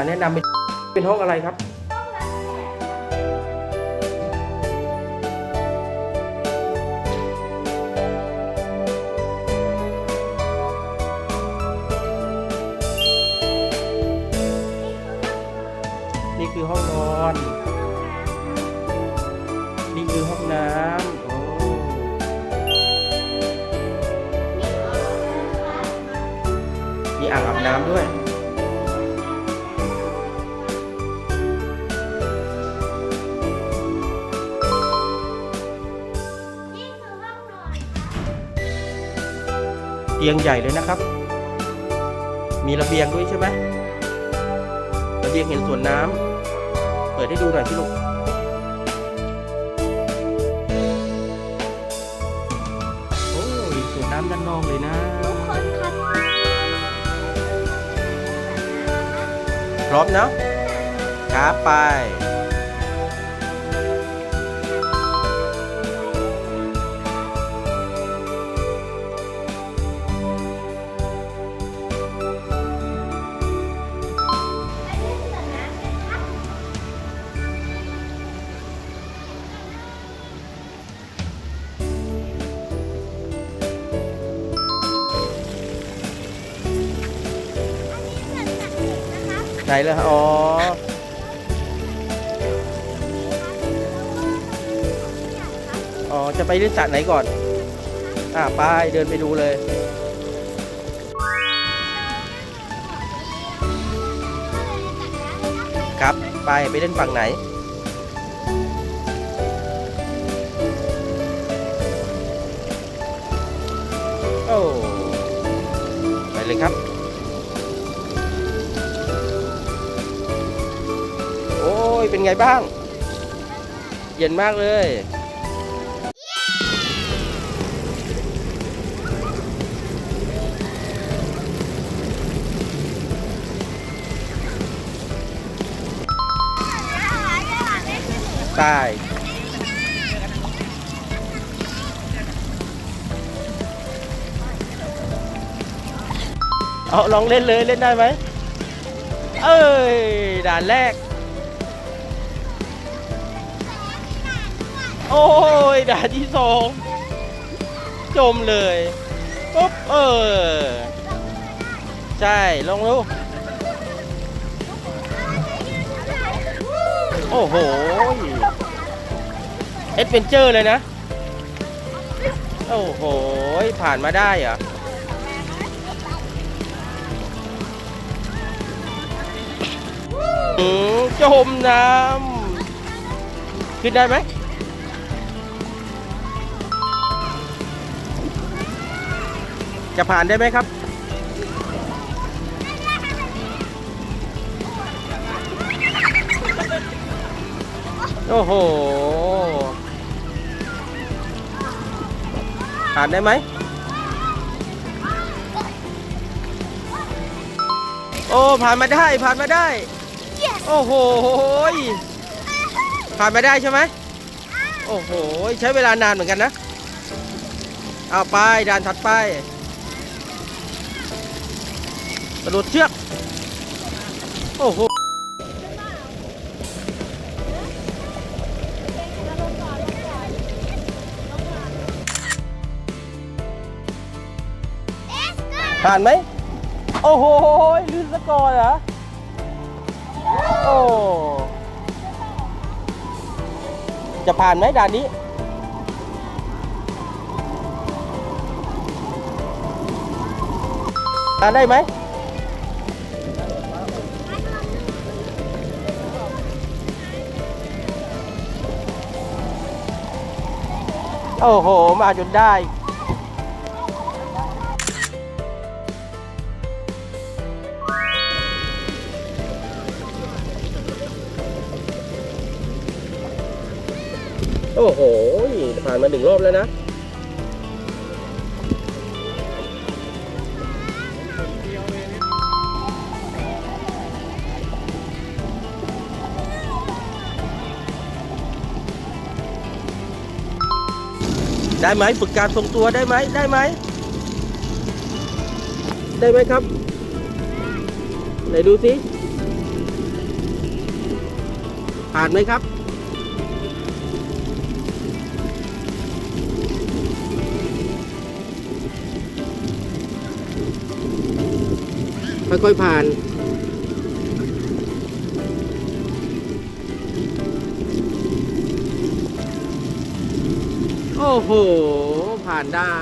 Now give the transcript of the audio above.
าแนะนำเป็นเป็นห้องอะไรครับ นี่คือห้องนอน นี่คือห้องน้ำโอ้มีอ่างอาบน้ำด้วย เตียงใหญ่เลยนะครับ มีระเบียงด้วยใช่ไหมระเบียงเห็นสวนน้ำเปิดให้ดูหน่อยพี่ลูกโอ้ยสวนน้ำด้านนอกเลยนะ ทุกคนครับพร้อมนะครับไป ไหนเลยอ๋อ อ๋อ จะไปเล่นสระไหนก่อน อ่าไปเดินไปดูเลย ครับ ไปไปเล่นฝั่งไหนโอ้ไปเลยครับ เป็นไงบ้าง เย็นมากเลยใช่เอาลองเล่นเลยเล่นได้ไหม เอ้ย ด่านแรก โอ้ยด่าที่สองจมเลยปุ๊บเออ ใช่ลองดูโอ้โหเอ็ดเวนเจอร์เลยนะ โอ้โห ผ่านมาได้เหรอจมน้ำขึ้นได้ไหม จะผ่านได้ไหมครับ โอ้โห ผ่านได้ไหม โอ้ ผ่านมาได้ ผ่านมาได้ โอ้โห ผ่านมาได้ใช่ไหม โอ้โห ใช้เวลานานเหมือนกันนะเอาไปด่านถัดไป กระโดดเชือก โอ้โหผ่านไหม โอ้โหลื่นสะก่อนเหรอ โอ้ จะผ่านไหมด่านนี้ ผ่านได้ไหม โอ้โห มาจนได้ โอ้โห ผ่านมาหนึ่งรอบแล้วนะ ได้ไหมฝึกการทรงตัวได้ไหมได้ไหมได้ไหมครับไหนดูสิผ่านไหมครับ ค่อยๆผ่าน โอ้โห ผ่านได้